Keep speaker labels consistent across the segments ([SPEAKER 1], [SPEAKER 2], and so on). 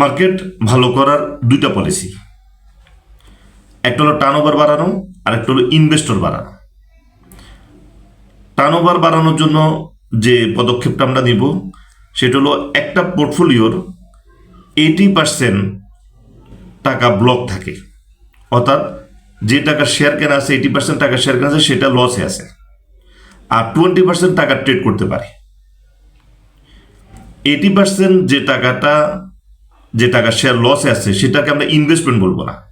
[SPEAKER 1] Market ভালো করার দুইটা পলিসি একটা হলো টার্ন ওভার বাড়ানো, আর একটা হলো ইনভেস্টর বাড়ানো। টার্ন ওভার বাড়ানোর জন্য যে পদক্ষেপটা আমরা নিব, সেটা হলো একটা পোর্টফোলিওর এইটি পার্সেন্ট টাকা ব্লক থাকে। অর্থাৎ যে টাকা শেয়ার কেনা আছে এইটি পার্সেন্ট টাকা শেয়ার কেনা আছে, সেটা লসে আছে। আর টোয়েন্টি পার্সেন্ট টাকা ট্রেড করতে পারে। এইটি পার্সেন্ট যে টাকাটা যে টাকা শেয়ার লসে আছে, সেটাকে আমরা ইনভেস্টমেন্ট বলব না।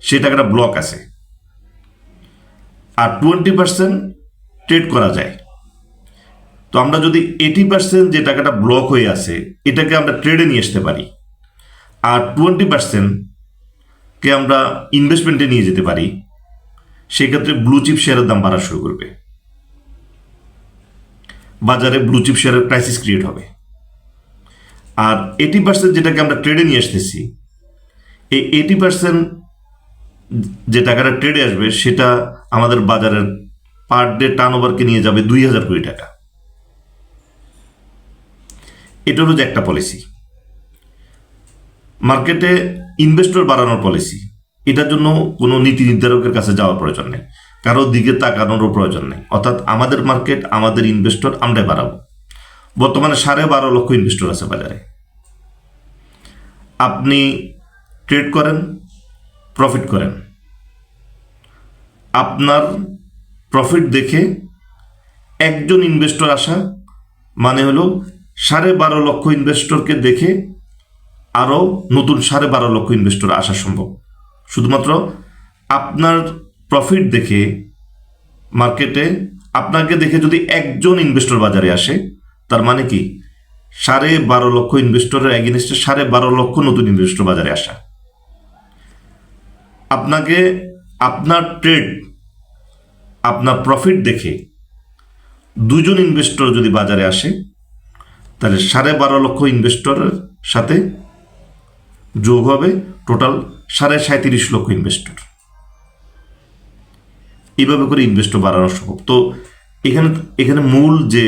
[SPEAKER 1] সে টাকাটা ব্লক আছে। আর টোয়েন্টি পার্সেন্ট ট্রেড করা যায়। তো আমরা যদি এইটি পার্সেন্ট যে টাকাটা ব্লক হয়ে আছে, এটাকে আমরা ট্রেডে নিয়ে আসতে পারি। আর টোয়েন্টি পার্সেন্টকে আমরা ইনভেস্টমেন্টে নিয়ে যেতে পারি। সেক্ষেত্রে ব্লু চিপ শেয়ারের দাম বাড়া শুরু করবে। বাজারে ব্লু চিপ শেয়ারের ক্রাইসিস ক্রিয়েট হবে। আর এইটি পার্সেন্ট যেটাকে আমরা ট্রেডে নিয়ে আসতেছি, এই এইটি পার্সেন্ট যে টাকাটা ট্রেডে আসবে, সেটা আমাদের বাজারের পার ডে টার্ন ওভারকে নিয়ে যাবে দুই হাজার কোটি টাকা। এটা হলো যে একটা পলিসি মার্কেটে ইনভেস্টর বাড়ানোর পলিসি এটার জন্য কোনো নীতি নির্ধারকের কাছে যাওয়ার প্রয়োজন নেই। কারোর দিকে তাকানোরও প্রয়োজন নেই। অর্থাৎ আমাদের মার্কেট আমাদের ইনভেস্টর আমরাই বাড়াবো। বর্তমানে সাড়ে বারো লক্ষ ইনভেস্টর আছে বাজারে। আপনি ট্রেড করেন প্রফিট করেন। আপনার প্রফিট দেখে একজন ইনভেস্টর আসা মানে হলো সাড়ে বারো লক্ষ ইনভেস্টরকে দেখে আরও নতুন সাড়ে বারো লক্ষ ইনভেস্টর আসা সম্ভব। শুধুমাত্র আপনার প্রফিট দেখে মার্কেটে আপনাকে দেখে যদি একজন ইনভেস্টর বাজারে আসে তার মানে কি? সাড়ে বারো লক্ষ ইনভেস্টরের এগেনস্টে সাড়ে বারো লক্ষ নতুন ইনভেস্টর বাজারে আসা। আপনাকে আপনার ট্রেড আপনার প্রফিট দেখে দুজন ইনভেস্টর যদি বাজারে আসে, তাহলে সাড়ে বারো লক্ষ ইনভেস্টরের সাথে যোগ হবে টোটাল সাড়ে সাঁত্রিশ লক্ষ ইনভেস্টর এইভাবে করে ইনভেস্টর বাড়ানো সম্ভব। তো এখানে এখানে মূল যে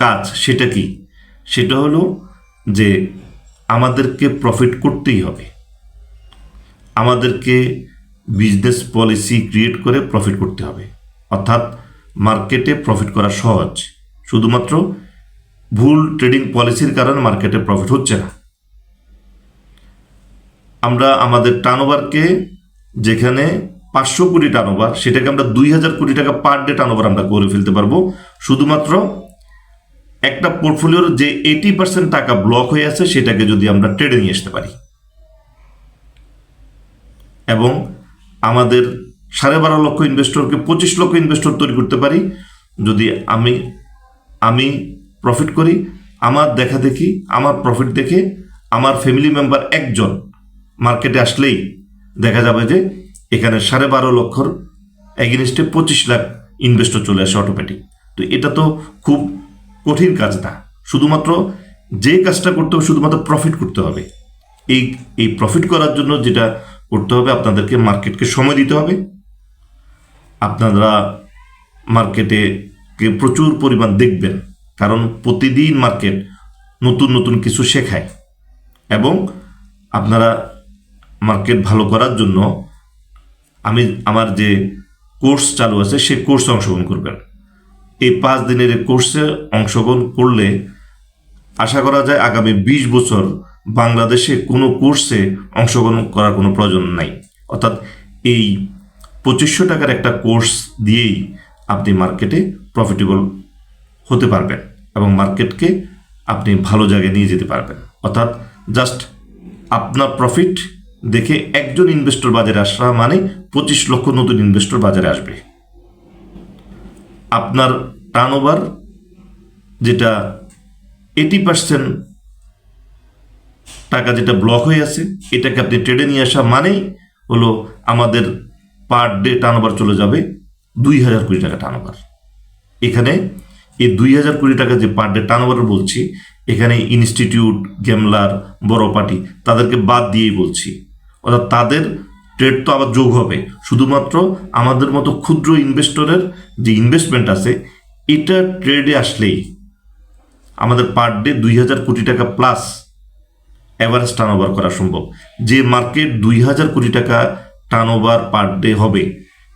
[SPEAKER 1] কাজ সেটা কি? সেটা হলো যে আমাদেরকে প্রফিট করতেই হবে। আমাদেরকে বিজনেস পলিসি ক্রিয়েট করে প্রফিট করতে হবে। অর্থাৎ মার্কেটে প্রফিট করা সহজ। শুধুমাত্র ভুল ট্রেডিং পলিসির কারণে মার্কেটে প্রফিট হচ্ছে না। আমরা আমাদের টার্নওভারকে যেখানে পাঁচশো কোটি টার্নওভার সেটাকে আমরা দুই হাজার কোটি টাকা পার ডে টার্নওভার আমরা করে ফেলতে পারব। শুধুমাত্র একটা পোর্টফোলিওর যে এইটি পার্সেন্ট টাকা ব্লক হয়ে আছে, সেটাকে যদি আমরা ট্রেডে নিয়ে আসতে পারি। এবং আমাদের সাড়ে বারো লক্ষ ইনভেস্টরকে পঁচিশ লক্ষ ইনভেস্টর তৈরি করতে পারি। যদি আমি আমি প্রফিট করি, আমার দেখা দেখি, আমার প্রফিট দেখে আমার ফ্যামিলি মেম্বার একজন মার্কেটে আসলেই দেখা যাবে যে এখানে সাড়ে বারো লক্ষর এগেনিস্টে পঁচিশ লাখ ইনভেস্টর চলে আসে অটোমেটিক তো এটা তো খুব কঠিন কাজ না। শুধুমাত্র যে কাজটা করতে হবে, শুধুমাত্র প্রফিট করতে হবে। এই এই প্রফিট করার জন্য যেটা করতে হবে, আপনাদেরকে মার্কেটকে সময় দিতে হবে। আপনারা মার্কেটে কে প্রচুর পরিমাণ দেখবেন, কারণ প্রতিদিন মার্কেট নতুন নতুন কিছু শেখায়। এবং আপনারা মার্কেট ভালো করার জন্য আমি, আমার যে কোর্স চালু আছে সেই কোর্সে অংশগ্রহণ করবেন। এই পাঁচ দিনের কোর্সে অংশগ্রহণ করলে আশা করা যায় আগামী বিশ বছর বাংলাদেশে কোনো কোর্সে অংশগ্রহণ করার কোনো প্রয়োজন নাই। অর্থাৎ এই পঁচিশশো টাকার একটা কোর্স দিয়েই আপনি মার্কেটে প্রফিটেবল হতে পারবেন এবং মার্কেটকে আপনি ভালো জায়গায় নিয়ে যেতে পারবেন। অর্থাৎ জাস্ট আপনার প্রফিট দেখে একজন ইনভেস্টর বাজারে আসা মানে পঁচিশ লক্ষ নতুন ইনভেস্টর বাজারে আসবে। আপনার টার্ন ওভার যেটা এইটি পার্সেন্ট টাকা যেটা ব্লক হয়ে আছে, এটাকে আপনি ট্রেডে নিয়ে আসা মানেই হলো আমাদের পার ডে টার্ন ওভার চলে যাবে দুই হাজার কোটি টাকা টার্ন ওভার এখানে এই দুই হাজার কোটি টাকা যে পার ডে টার্ন ওভার বলছি, এখানে ইনস্টিটিউট গেমলার বড় পার্টি তাদেরকে বাদ দিয়েই বলছি। অর্থাৎ তাদের ট্রেড তো আবার যোগ হবে। শুধুমাত্র আমাদের মতো ক্ষুদ্র ইনভেস্টরের যে ইনভেস্টমেন্ট আছে, এটা ট্রেডে আসলেই আমাদের পার ডে দুই হাজার কোটি টাকা প্লাস অ্যাভারেজ টার্ন ওভার করা সম্ভব। যে মার্কেট দুই হাজার কোটি টাকা টার্ন ওভার পার ডে হবে,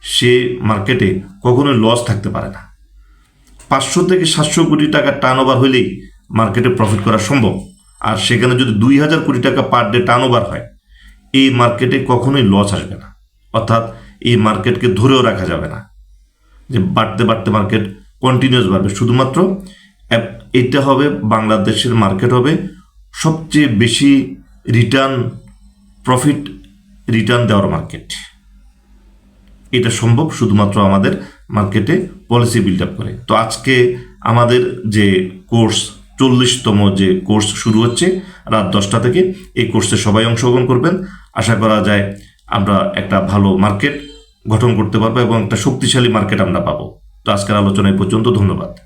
[SPEAKER 1] সে মার্কেটে কখনোই লস থাকতে পারে না। পাঁচশো থেকে সাতশো কোটি টাকা টার্ন ওভার হলেই মার্কেটে প্রফিট করা সম্ভব। আর সেখানে যদি দুই হাজার কোটি টাকা পার ডে টার্ন ওভার হয় এই মার্কেটে কখনোই লস আসবে না। অর্থাৎ এই মার্কেটকে ধরেও রাখা যাবে না। যে বাড়তে বাড়তে মার্কেট কন্টিনিউস বাড়বে। শুধুমাত্র এটা হবে, বাংলাদেশের মার্কেট হবে সবচেয়ে বেশি রিটার্ন প্রফিট রিটার্ন দেওয়ার মার্কেট এটা সম্ভব শুধুমাত্র আমাদের মার্কেটে পলিসি বিল্ড আপ করে। তো আজকে আমাদের যে কোর্স চল্লিশতম যে কোর্স শুরু হচ্ছে, রাত দশটা থেকে এই কোর্সে সবাই অংশগ্রহণ করবেন। আশা করা যায় আমরা একটা ভালো মার্কেট গঠন করতে পারব এবং একটা শক্তিশালী মার্কেট আমরা পাবো। তো আজকের আলোচনায় পর্যন্ত, ধন্যবাদ।